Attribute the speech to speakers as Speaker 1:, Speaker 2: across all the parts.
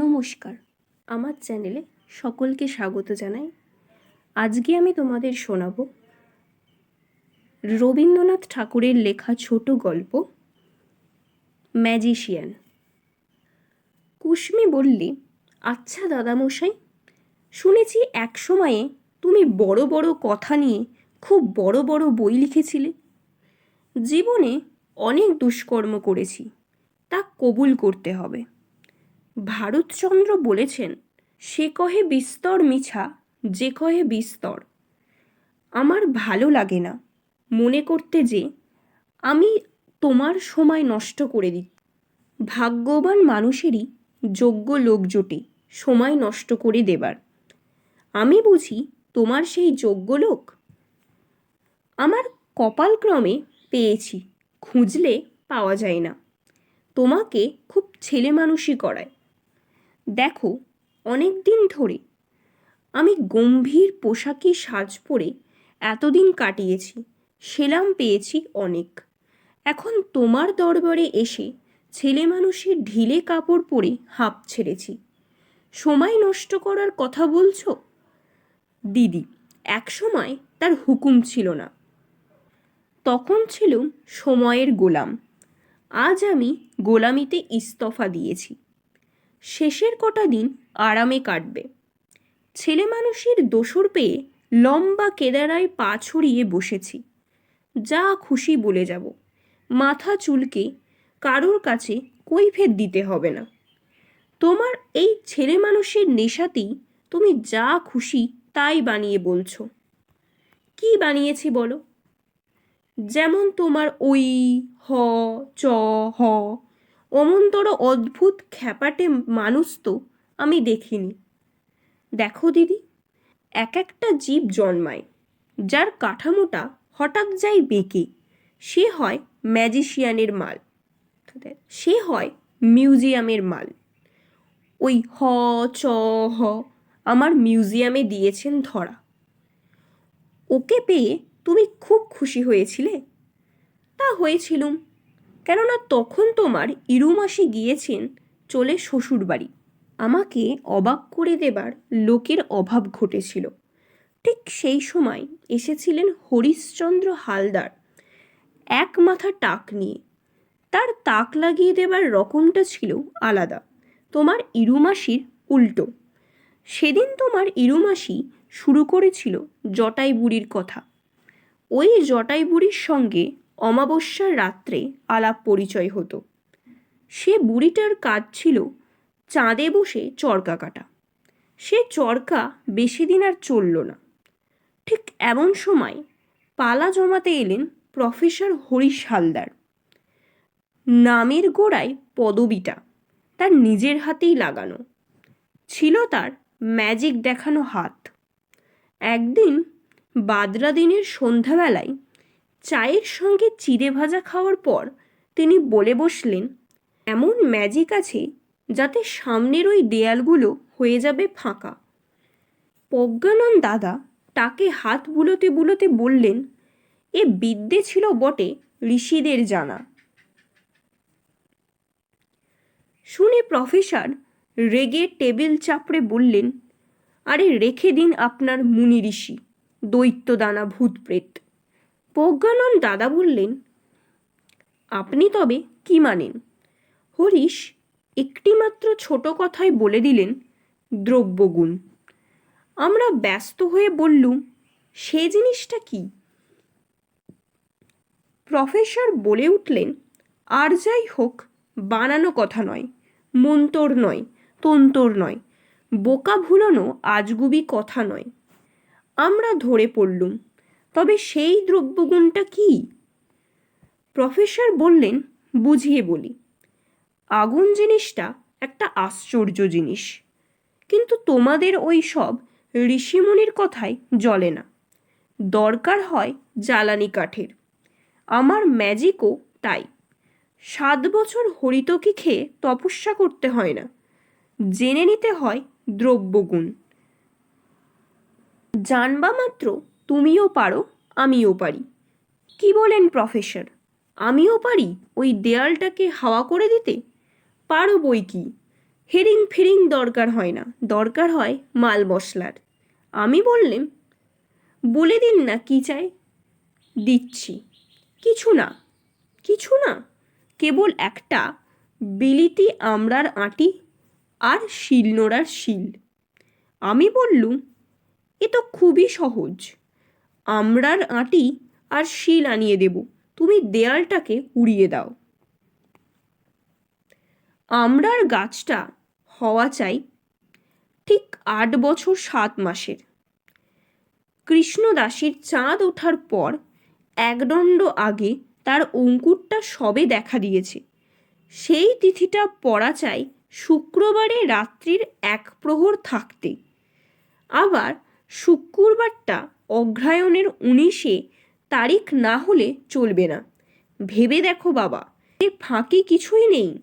Speaker 1: নমস্কার। আমার চ্যানেলে সকলকে স্বাগত জানাই। আজকে আমি তোমাদের শোনাব রবীন্দ্রনাথ ঠাকুরের লেখা ছোট গল্প, ম্যাজিশিয়ান। কুসমি বললে আচ্ছা দাদামশাই, শুনেছি এক সময়ে তুমি বড় বড় কথা নিয়ে খুব বড় বড় বই লিখেছিলে। জীবনে অনেক দুষ্কর্ম করেছি, তা কবুল করতে হবে। ভারতচন্দ্র বলেছেন, সে কহে বিস্তর মিছা, যে কহে বিস্তর। আমার ভালো লাগে না মনে করতে যে, আমি তোমার সময় নষ্ট করে দিই। ভাগ্যবান মানুষেরই যোগ্য লোক জোটে সময় নষ্ট করে দেবার। আমি বুঝি তোমার সেই যোগ্য লোক? আমার কপালক্রমে পেয়েছি, খুঁজলে পাওয়া যায় না। তোমাকে খুব ছেলে মানুষই করায়। দেখো, অনেক দিন ধরে আমি গম্ভীর পোশাকি সাজ পরে এতদিন কাটিয়েছি, সেলাম পেয়েছি অনেক। এখন তোমার দরবারে এসে ছেলে মানুষের ঢিলে কাপড় পরে হাঁপ ছেড়েছি। সময় নষ্ট করার কথা বলছো? দিদি এক সময় তার হুকুম ছিল না। তখন ছিল সময়ের গোলাম। আজ আমি গোলামিতে ইস্তফা দিয়েছি। শেষের কটা দিন আরামে কাটবে। ছেলে মানুষের দোসর পেয়ে লম্বা কেদারায় পা ছড়িয়ে বসেছি। যা খুশি বলে যাব। মাথা চুলকে কারোর কাছে কৈফের দিতে হবে না। তোমার এই ছেলে মানুষের নেশাতেই তুমি যা খুশি তাই বানিয়ে বলছো। কি বানিয়েছি বলো? যেমন তোমার ওই হ, চ, হ অমন্তর অদ্ভুত খ্যাপাটে মানুষ তো আমি দেখিনি। দেখো দিদি, এক একটা জীব জন্মায়, যার কাঠামোটা হঠাৎ যায় বেঁকে, সে হয় ম্যাজিশিয়ানের মাল। সে হয় মিউজিয়ামের মাল। ওই হ, চ, হ আমার মিউজিয়ামে দিয়েছেন ধরা। ওকে পেয়ে তুমি খুব খুশি হয়েছিলে? তা হয়েছিলুম। কেননা তখন তোমার ইরুমাসি গিয়েছেন চলে শ্বশুর বাড়ি আমাকে অবাক করে দেবার লোকের অভাব ঘটেছিল। ঠিক সেই সময় এসেছিলেন হরিশ্চন্দ্র হালদার এক মাথা টাক নিয়ে। তার তাক লাগিয়ে দেবার রকমটা ছিল আলাদা। তোমার ইরুমাসির উল্টো। সেদিন তোমার ইরুমাসি শুরু করেছিল জটাই বুড়ির কথা। ওই জটাই বুড়ির সঙ্গে অমাবস্যার রাত্রে আলাপ পরিচয় হতো। সে বুড়িটার কাজ ছিল চাঁদে বসে চরকা কাটা। সে চরকা বেশি দিন আর চলল না। ঠিক এমন সময় পালা জমাতে এলেন প্রফেসর হরিশ হালদার। নামের গোড়ায় পদবিটা তার নিজের হাতেই লাগানো। ছিল তার ম্যাজিক দেখানো হাত। একদিন বাদরা দিনের সন্ধ্যাবেলায় চায়ের সঙ্গে চিড়ে ভাজা খাওয়ার পর তিনি বলে বসলেন, এমন ম্যাজিক আছে যাতে সামনের ওই দেয়ালগুলো হয়ে যাবে ফাঁকা। প্রজ্ঞানন দাদা তাকে হাত বুলোতে বুলোতে বললেন, এ বিদ্যে ছিল বটে ঋষিদের জানা। শুনে প্রফেসর রেগে টেবিল চাপড়ে বললেন, আরে রেখে দিন আপনার মুনি ঋষি, দৈত্যদানা ভূতপ্রেত। প্রজ্ঞানন দাদা বললেন, আপনি তবে কি মানেন? হরিশ একটিমাত্র ছোট কথায় বলে দিলেন, দ্রব্যগুণ। আমরা ব্যস্ত হয়ে বললুম, সে জিনিসটা কি? প্রফেসর বলে উঠলেন, আর যাই হোক, বানানো কথা নয়, মন্তর নয়, তন্তর নয়, বোকা ভুলানো আজগুবি কথা নয়। আমরা ধরে পড়লুম তবে সেই দ্রব্যগুণটা কি? প্রফেসর বললেন, বুঝিয়ে বলি। আগুন জিনিসটা একটা আশ্চর্য জিনিস। কিন্তু তোমাদের ওই সব ঋষিমুনির কথাই জ্বলে না। দরকার হয় জ্বালানি কাঠের। আমার ম্যাজিকও তাই। সাত বছর হরিতকি খেয়ে তপস্যা করতে হয় না। জেনে নিতে হয় দ্রব্যগুণ। জানবা মাত্র তুমিও পারো, আমিও পারি। কি বলেন প্রফেসর? আমিও পারি ওই দেয়ালটাকে হাওয়া করে দিতে? পারো বই কি? হেরিং ফেরিং দরকার হয় না, দরকার হয় মাল মশলার। আমি বললেম, বলে দিন না কি চাই? দিচ্ছি। কিছু না কিছু না, কেবল একটা, বিলিতি আমড়ার আঁটি আর শিলনোড়ার শিল। আমি বললুম, এ তো খুবই সহজ। আমড়ার আঁটি আর শিল আনিয়ে দেব। তুমি দেয়ালটাকে উড়িয়ে দাও। আমড়ার গাছটা হওয়া চাই ঠিক আট বছর সাত মাসের। কৃষ্ণদাসীর চাঁদ ওঠার পর একদণ্ড আগে তার অঙ্কুরটা সবে দেখা দিয়েছে। সেই তিথিটা পড়া চাই শুক্রবারে রাত্রির এক প্রহর থাকতে। আবার শুক্রবারটা অগ্রহায়ণের উনিশে তারিখ না হলে চলবে না। ভেবে দেখো বাবা, এ ফাঁকি কিছুই নেই।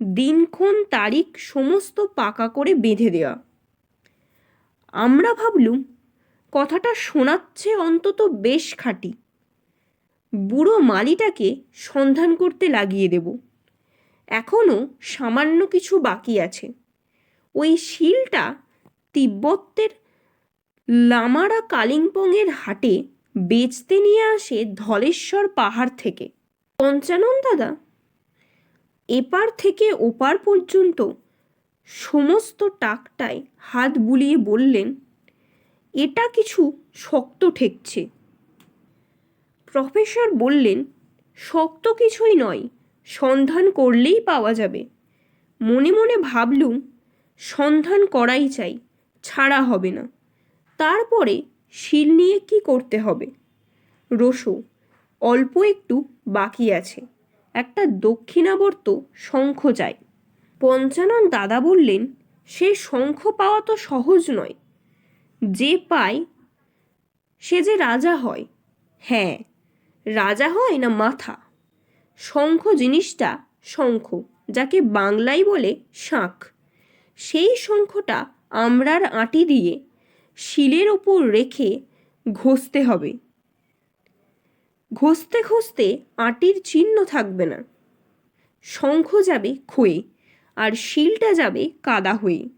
Speaker 1: দিনক্ষণ তারিখ সমস্ত পাকা করে বেঁধে দেওয়া আমরা ভাবলুম, কথাটা শোনাচ্ছে অন্তত বেশ খাঁটি। বুড়ো মালিটাকে সন্ধান করতে লাগিয়ে দেব। এখনও সামান্য কিছু বাকি আছে। ওই শিলটা তিব্বতের লামারা কালিম্পংয়ের হাটে বেচতে নিয়ে আসে ধলেশ্বর পাহাড় থেকে। পঞ্চানন দাদা, এপার থেকে ওপার পর্যন্ত সমস্ত টাকটায় হাত বুলিয়ে বললেন, এটা কিছু শক্ত ঠেকছে। প্রফেসর বললেন, শক্ত কিছুই নয়, সন্ধান করলেই পাওয়া যাবে। মনে মনে ভাবলুম, সন্ধান করাই চাই, ছাড়া হবে না। তারপরে শিল নিয়ে কি করতে হবে? রসো, অল্প একটু বাকি আছে। একটা দক্ষিণাবর্ত শঙ্খ চাই পঞ্চানন দাদা বললেন, সে শঙ্খ পাওয়া তো সহজ নয়। যে পায়, সে যে রাজা হয়। হ্যাঁ রাজা হয় না মাথা। শঙ্খ জিনিসটা শঙ্খ, যাকে বাংলায় বলে শাঁখ। সেই শঙ্খটা আমরার আঁটি দিয়ে শিলের ওপর রেখে ঘষতে হবে। ঘষতে ঘষতে আঁটির চিহ্ন থাকবে না। শঙ্খ যাবে ক্ষয়ে আর শিলটা যাবে কাদা হয়ে।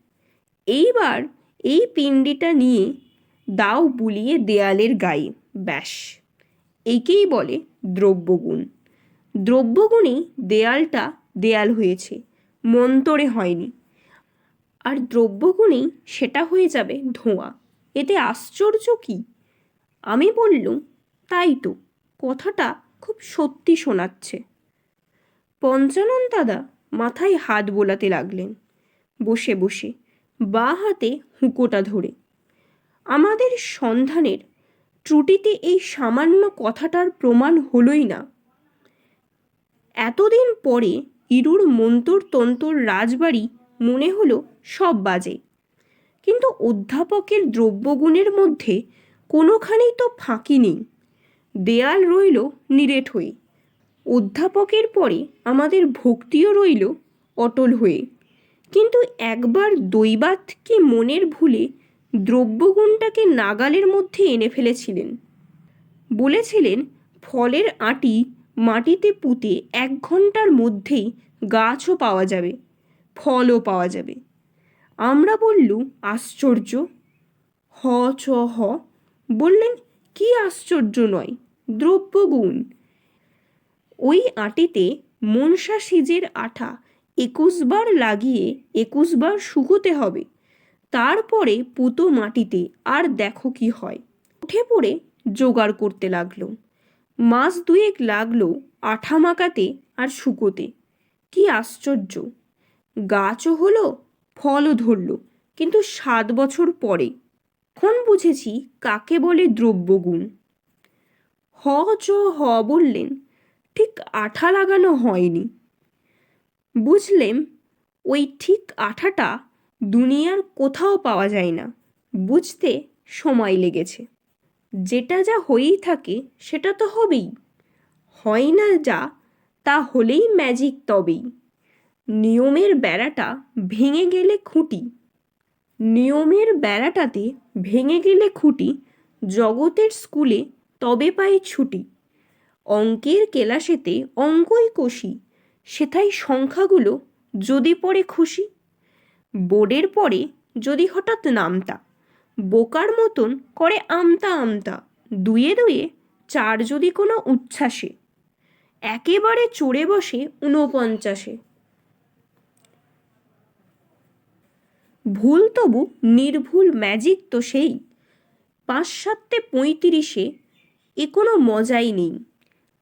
Speaker 1: এইবার এই পিণ্ডিটা নিয়ে দাও বুলিয়ে দেয়ালের গায়ে, ব্যাস। একেই বলে দ্রব্যগুণ। দ্রব্যগুণেই দেয়ালটা দেয়াল হয়েছে, মন্তরে হয়নি। আর দ্রব্যগুণেই সেটা হয়ে যাবে ধোঁয়া। এতে আশ্চর্য কি? আমি বললুম, তাই তো, কথাটা খুব সত্যি শোনাচ্ছে। পঞ্চানন দাদা মাথায় হাত বোলাতে লাগলেন। বসে বসে বা হাতে হুঁকোটা ধরে। আমাদের সন্ধানের ত্রুটিতে এই সামান্য কথাটার প্রমাণ হলোই না। এতদিন পরে ইরুর মন্তর তন্তর রাজবাড়ি মনে হলো সব বাজে। কিন্তু অধ্যাপকের দ্রব্যগুণের মধ্যে কোনোখানেই তো ফাঁকি নেই। দেয়াল রইল নিরেট হয়ে। অধ্যাপকের পরে আমাদের ভক্তিও রইল অটল হয়ে। কিন্তু একবার দৈবাতকে মনের ভুলে দ্রব্যগুণটাকে নাগালের মধ্যে এনে ফেলেছিলেন। বলেছিলেন, ফলের আঁটি মাটিতে পুঁতে এক ঘণ্টার মধ্যেই গাছও পাওয়া যাবে, ফলও পাওয়া যাবে। আমরা বললুম আশ্চর্য। হ, চ, হ। বললেন, কি আশ্চর্য নয়, দ্রব্যগুণ। ওই আটিতে মনসা সিজের আঠা একুশবার লাগিয়ে একুশবার শুকোতে হবে। তারপরে পুতো মাটিতে আর দেখো কি হয়। উঠে পড়ে জোগাড় করতে লাগল। মাস দুয়েক লাগল আঠা মাকাতে আর শুকোতে। কি আশ্চর্য। গাছও হলো ফলও ধরলো, কিন্তু সাত বছর পরে। এখন বুঝেছি কাকে বলে দ্রব্যগুণ। হ চ হ বললেন, ঠিক আঠা লাগানো হয়নি। বুঝলেম, ওই ঠিক আঠাটা দুনিয়ার কোথাও পাওয়া যায় না, বুঝতে সময় লেগেছে। যেটা যা হয়েই থাকে, সেটা তো হবেই। হয় না যা, তা হলেই ম্যাজিক তবেই। নিয়মের বেড়াটা ভেঙে গেলে খুঁটি। নিয়মের বেড়াটাতে ভেঙে গেলে খুঁটি জগতের স্কুলে তবে পাই ছুটি। অঙ্কের কেলাসেতে অঙ্কই কষি, সেথায় সংখ্যাগুলো যদি পড়ে খুশি। বোর্ডের পরে যদি হঠাৎ নামতা, বোকার মতন করে আমতা আমতা, দুয়ে দুয়ে চার যদি কোনো উচ্ছ্বাসে। একেবারে চড়ে বসে ঊনপঞ্চাশে। ভুল তবু নির্ভুল ম্যাজিক তো সেই। পাঁচ সাতটে পঁয়ত্রিশে এ কোনো মজাই নেই।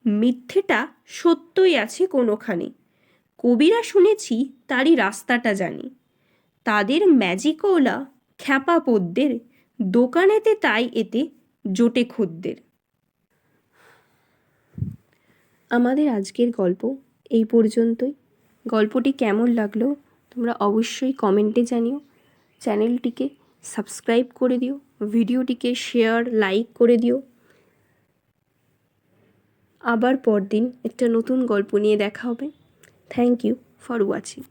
Speaker 1: মিথ্যেটা সত্যই আছে কোনোখানে। কবিরা শুনেছি তারই রাস্তাটা জানে। তাদের ম্যাজিকওলা খ্যাপা পদ্যের দোকানেতে তাই এতে জোটে খদ্দের। আমাদের আজকের গল্প এই পর্যন্তই। গল্পটি কেমন লাগল তোমরা অবশ্যই কমেন্টে জানিও। চ্যানেলটিকে সাবস্ক্রাইব করে দিও, ভিডিওটিকে শেয়ার, লাইক করে দিও। আবার পরদিন একটা নতুন গল্প নিয়ে দেখা হবে। Thank you for watching.